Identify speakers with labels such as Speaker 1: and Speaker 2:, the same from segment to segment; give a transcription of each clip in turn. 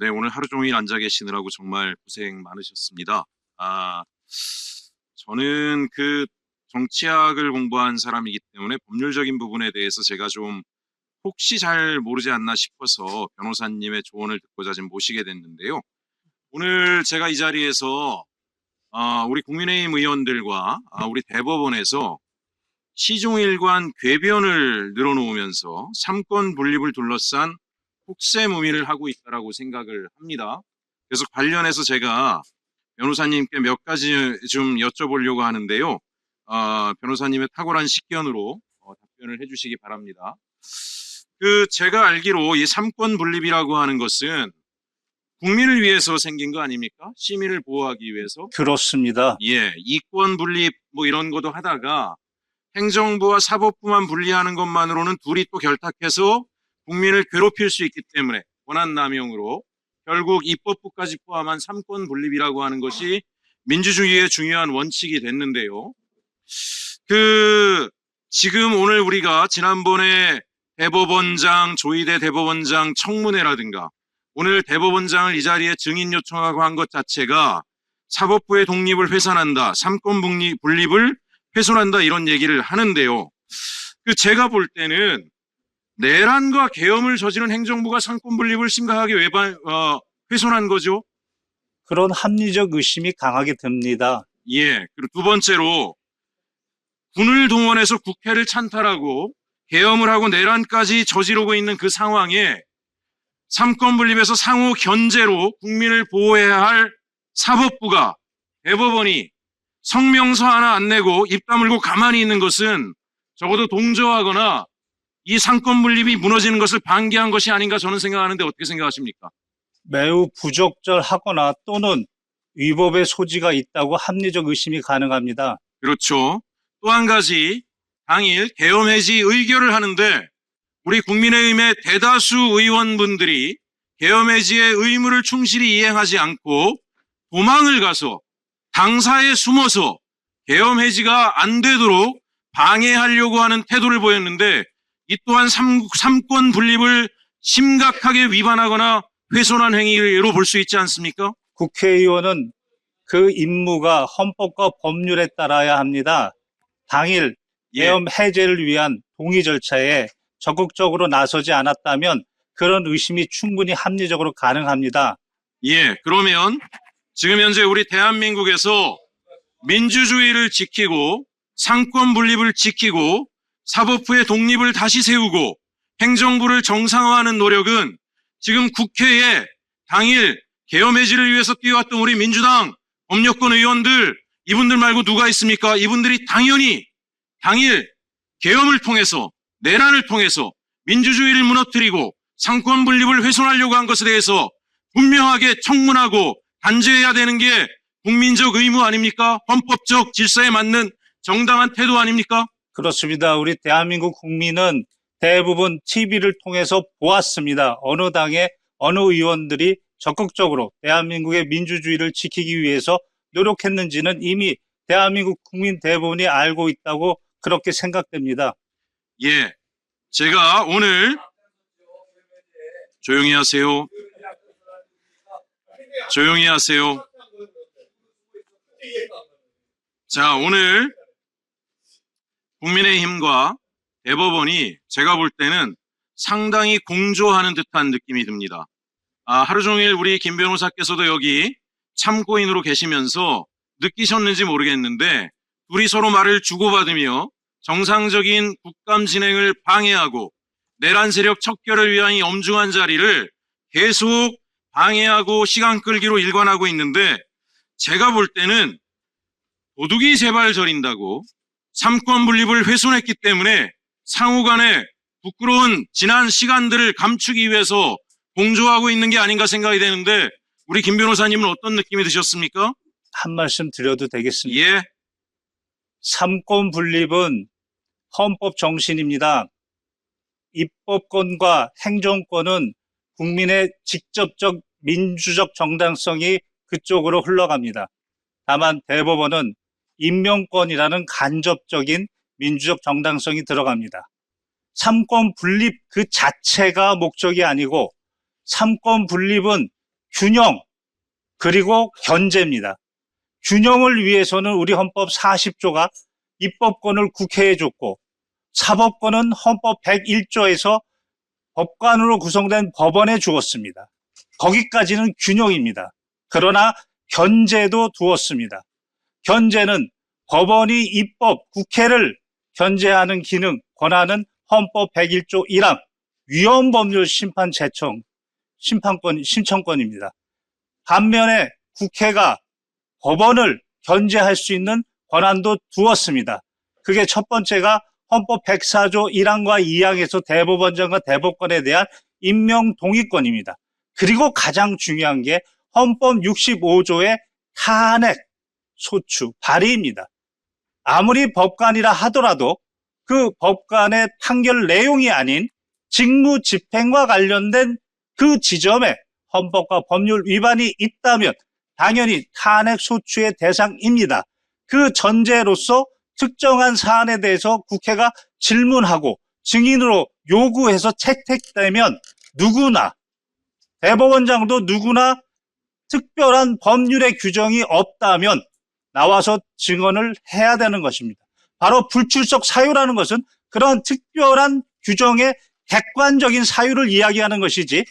Speaker 1: 네, 오늘 하루 종일 앉아 계시느라고 정말 고생 많으셨습니다. 아, 저는 그 정치학을 공부한 사람이기 때문에 법률적인 부분에 대해서 제가 좀 혹시 잘 모르지 않나 싶어서 변호사님의 조언을 듣고자 지금 모시게 됐는데요. 오늘 제가 이 자리에서 아, 우리 국민의힘 의원들과 아, 우리 대법원에서 시종일관 궤변을 늘어놓으면서 삼권 분립을 둘러싼 혹세무민을 하고 있다라고 생각을 합니다. 그래서 관련해서 제가 변호사님께 몇 가지 좀 여쭤보려고 하는데요. 아, 변호사님의 탁월한 식견으로 어, 답변을 해주시기 바랍니다. 그 제가 알기로 이 삼권 분립이라고 하는 것은 국민을 위해서 생긴 거 아닙니까? 시민을 보호하기 위해서.
Speaker 2: 그렇습니다.
Speaker 1: 예, 이권 분립 뭐 이런 것도 하다가 행정부와 사법부만 분리하는 것만으로는 둘이 또 결탁해서 국민을 괴롭힐 수 있기 때문에 권한 남용으로 결국 입법부까지 포함한 삼권 분립이라고 하는 것이 민주주의의 중요한 원칙이 됐는데요. 그 지금 오늘 우리가 지난번에 대법원장 조희대 대법원장 청문회라든가 오늘 대법원장을 이 자리에 증인 요청하고 한 것 자체가 사법부의 독립을 훼손한다, 삼권 분립, 분립을 훼손한다 이런 얘기를 하는데요. 그 제가 볼 때는 내란과 계엄을 저지른 행정부가 삼권 분립을 심각하게 외반, 어, 훼손한 거죠.
Speaker 2: 그런 합리적 의심이 강하게 듭니다.
Speaker 1: 예. 그리고 두 번째로 군을 동원해서 국회를 찬탈하고 계엄을 하고 내란까지 저지르고 있는 그 상황에 삼권 분립에서 상호 견제로 국민을 보호해야 할 사법부가 대법원이 성명서 하나 안 내고 입 다물고 가만히 있는 것은 적어도 동조하거나 이 상권 분립이 무너지는 것을 방기한 것이 아닌가 저는 생각하는데 어떻게 생각하십니까?
Speaker 2: 매우 부적절하거나 또는 위법의 소지가 있다고 합리적 의심이 가능합니다.
Speaker 1: 그렇죠. 또 한 가지 당일 계엄 해지 의결을 하는데 우리 국민의힘의 대다수 의원분들이 계엄 해지의 의무를 충실히 이행하지 않고 도망을 가서 당사에 숨어서 계엄 해지가 안 되도록 방해하려고 하는 태도를 보였는데 이 또한 삼, 삼권 분립을 심각하게 위반하거나 훼손한 행위로 볼 수 있지 않습니까?
Speaker 2: 국회의원은 그 임무가 헌법과 법률에 따라야 합니다. 당일
Speaker 1: 예,
Speaker 2: 계엄 해제를 위한 동의 절차에 적극적으로 나서지 않았다면 그런 의심이 충분히 합리적으로 가능합니다.
Speaker 1: 예, 그러면 지금 현재 우리 대한민국에서 민주주의를 지키고 상권 분립을 지키고 사법부의 독립을 다시 세우고 행정부를 정상화하는 노력은 지금 국회에 당일 계엄 해지를 위해서 뛰어왔던 우리 민주당 법률권 의원들 이분들 말고 누가 있습니까? 이분들이 당연히 당일 계엄을 통해서 내란을 통해서 민주주의를 무너뜨리고 상권 분립을 훼손하려고 한 것에 대해서 분명하게 청문하고 단죄해야 되는 게 국민적 의무 아닙니까? 헌법적 질서에 맞는 정당한 태도 아닙니까?
Speaker 2: 그렇습니다. 우리 대한민국 국민은 대부분 TV를 통해서 보았습니다. 어느 당의 어느 의원들이 적극적으로 대한민국의 민주주의를 지키기 위해서 노력했는지는 이미 대한민국 국민 대부분이 알고 있다고 그렇게 생각됩니다.
Speaker 1: 예. 제가 오늘 조용히 하세요. 조용히 하세요. 자, 오늘 국민의힘과 대법원이 제가 볼 때는 상당히 공조하는 듯한 느낌이 듭니다. 아, 하루 종일 우리 김 변호사께서도 여기 참고인으로 계시면서 느끼셨는지 모르겠는데 둘이 서로 말을 주고받으며 정상적인 국감 진행을 방해하고 내란 세력 척결을 위한 이 엄중한 자리를 계속 방해하고 시간 끌기로 일관하고 있는데 제가 볼 때는 도둑이 제발 저린다고 삼권 분립을 훼손했기 때문에 상호 간에 부끄러운 지난 시간들을 감추기 위해서 공조하고 있는 게 아닌가 생각이 되는데 우리 김 변호사님은 어떤 느낌이 드셨습니까?
Speaker 2: 한 말씀 드려도 되겠습니까?
Speaker 1: 예,
Speaker 2: 삼권 분립은 헌법 정신입니다. 입법권과 행정권은 국민의 직접적 민주적 정당성이 그쪽으로 흘러갑니다. 다만 대법원은 임명권이라는 간접적인 민주적 정당성이 들어갑니다. 삼권 분립 그 자체가 목적이 아니고 삼권 분립은 균형 그리고 견제입니다. 균형을 위해서는 우리 헌법 40조가 입법권을 국회에 줬고 사법권은 헌법 101조에서 법관으로 구성된 법원에 주었습니다. 거기까지는 균형입니다. 그러나 견제도 두었습니다. 견제는 법원이 입법, 국회를 견제하는 기능, 권한은 헌법 101조 1항 위헌법률 심판 제청, 심판권, 신청권입니다. 반면에 국회가 법원을 견제할 수 있는 권한도 두었습니다. 그게 첫 번째가 헌법 104조 1항과 2항에서 대법원장과 대법관에 대한 임명 동의권입니다. 그리고 가장 중요한 게 헌법 65조의 탄핵, 소추, 발의입니다. 아무리 법관이라 하더라도 그 법관의 판결 내용이 아닌 직무 집행과 관련된 그 지점에 헌법과 법률 위반이 있다면 당연히 탄핵 소추의 대상입니다. 그 전제로서 특정한 사안에 대해서 국회가 질문하고 증인으로 요구해서 채택되면 누구나 대법원장도 누구나 특별한 법률의 규정이 없다면 나와서 증언을 해야 되는 것입니다. 바로 불출석 사유라는 것은 그런 특별한 규정의 객관적인 사유를 이야기하는 것이지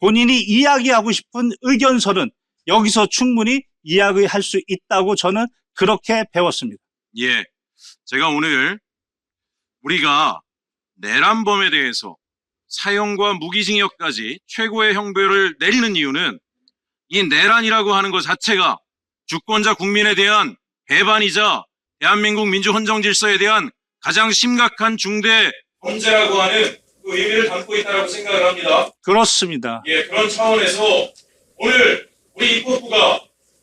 Speaker 2: 본인이 이야기하고 싶은 의견서는 여기서 충분히 이야기할 수 있다고 저는 그렇게 배웠습니다.
Speaker 1: 예. 제가 오늘 우리가 내란범에 대해서 사형과 무기징역까지 최고의 형벌을 내리는 이유는 이 내란이라고 하는 것 자체가 주권자 국민에 대한 배반이자 대한민국 민주 헌정 질서에 대한 가장 심각한 중대 범죄라고 하는 그 의미를 담고 있다고 생각을 합니다.
Speaker 2: 그렇습니다.
Speaker 1: 예, 그런 차원에서 오늘 우리 입법부가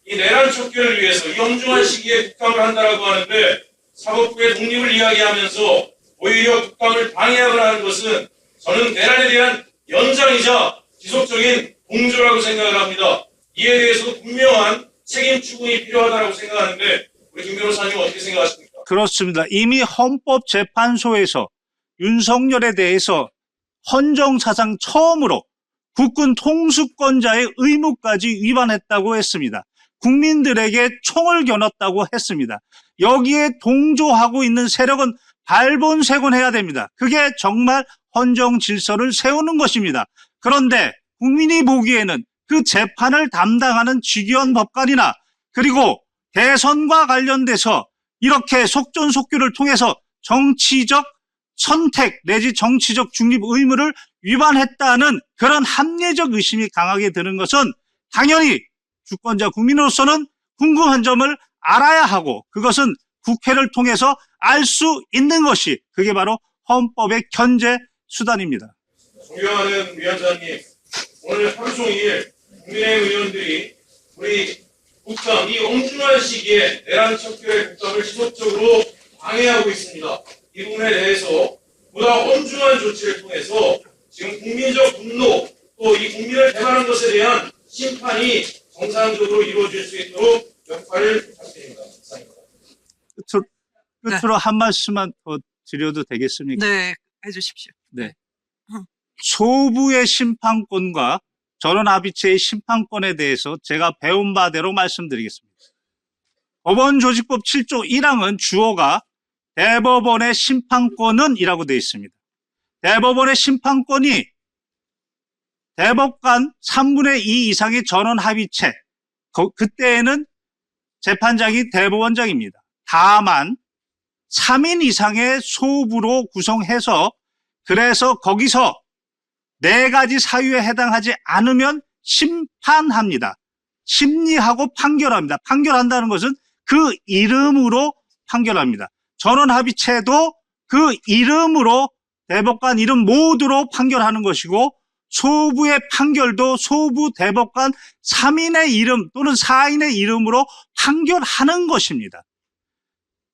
Speaker 1: 이 내란 척결을 위해서 이 엄중한 시기에 국감을 한다라고 하는데 사법부의 독립을 이야기하면서 오히려 국감을 방해하거나 하는 것은 저는 내란에 대한 연장이자 지속적인 공조라고 생각을 합니다. 이에 대해서도 분명한 책임 추궁이 필요하다고 생각하는데 우리 김 변호사님 어떻게 생각하십니까?
Speaker 2: 그렇습니다. 이미 헌법재판소에서 윤석열에 대해서 헌정사상 처음으로 국군 통수권자의 의무까지 위반했다고 했습니다. 국민들에게 총을 겨눴다고 했습니다. 여기에 동조하고 있는 세력은 발본색원해야 됩니다. 그게 정말 헌정 질서를 세우는 것입니다. 그런데 국민이 보기에는 그 재판을 담당하는 직위원 법관이나 그리고 대선과 관련돼서 이렇게 속전속결을 통해서 정치적 선택 내지 정치적 중립 의무를 위반했다는 그런 합리적 의심이 강하게 드는 것은 당연히 주권자 국민으로서는 궁금한 점을 알아야 하고 그것은 국회를 통해서 알 수 있는 것이 그게 바로 헌법의 견제 수단입니다.
Speaker 1: 존경하는 위원장님, 오늘 하루 종일 국민의 의원들이 우리 국감 이 엄중한 시기에 내란 척결의 국감을 지속적으로 방해하고 있습니다. 이 부분에 대해서 보다 엄중한 조치를 통해서 지금 국민적 분노 또 이 국민을 대하는 것에 대한 심판이 정상적으로 이루어질 수 있도록 역할을 부탁드립니다. 감사합니다.
Speaker 2: 끝으로, 끝으로 한 말씀만 더 드려도 되겠습니까?
Speaker 3: 네, 해주십시오.
Speaker 2: 소부의 심판권과 전원합의체의 심판권에 대해서 제가 배운 바대로 말씀드리겠습니다. 법원 조직법 7조 1항은 주어가 대법원의 심판권은 이라고 되어 있습니다. 대법원의 심판권이 대법관 3분의 2 이상의 전원 합의체, 거- 그때에는 재판장이 대법원장입니다. 다만 3인 이상의 소부로 구성해서 그래서 거기서 네 가지 사유에 해당하지 않으면 심판합니다. 심리하고 판결합니다. 판결한다는 것은 그 이름으로 판결합니다. 전원합의체도 그 이름으로 대법관 이름 모두로 판결하는 것이고 소부의 판결도 소부 대법관 3인의 이름 또는 4인의 이름으로 판결하는 것입니다.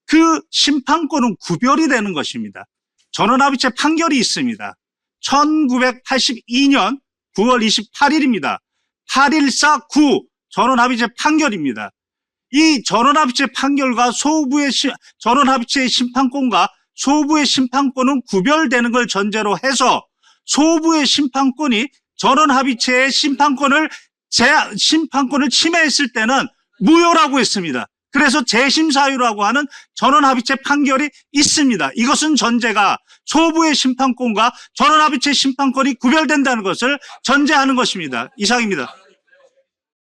Speaker 2: 그 심판권은 구별이 되는 것입니다. 전원합의체 판결이 있습니다. 1982년 9월 28일입니다. 8149 전원합의체 판결입니다. 이 전원합의체 판결과 소부의 시- 전원합의체의 심판권과 소부의 심판권은 구별되는 걸 전제로 해서 소부의 심판권이 전원합의체의 심판권을 제 심판권을 침해했을 때는 무효라고 했습니다. 그래서 재심 사유라고 하는 전원합의체 판결이 있습니다. 이것은 전제가 소부의 심판권과 전원합의체 심판권이 구별된다는 것을 전제하는 것입니다. 이상입니다.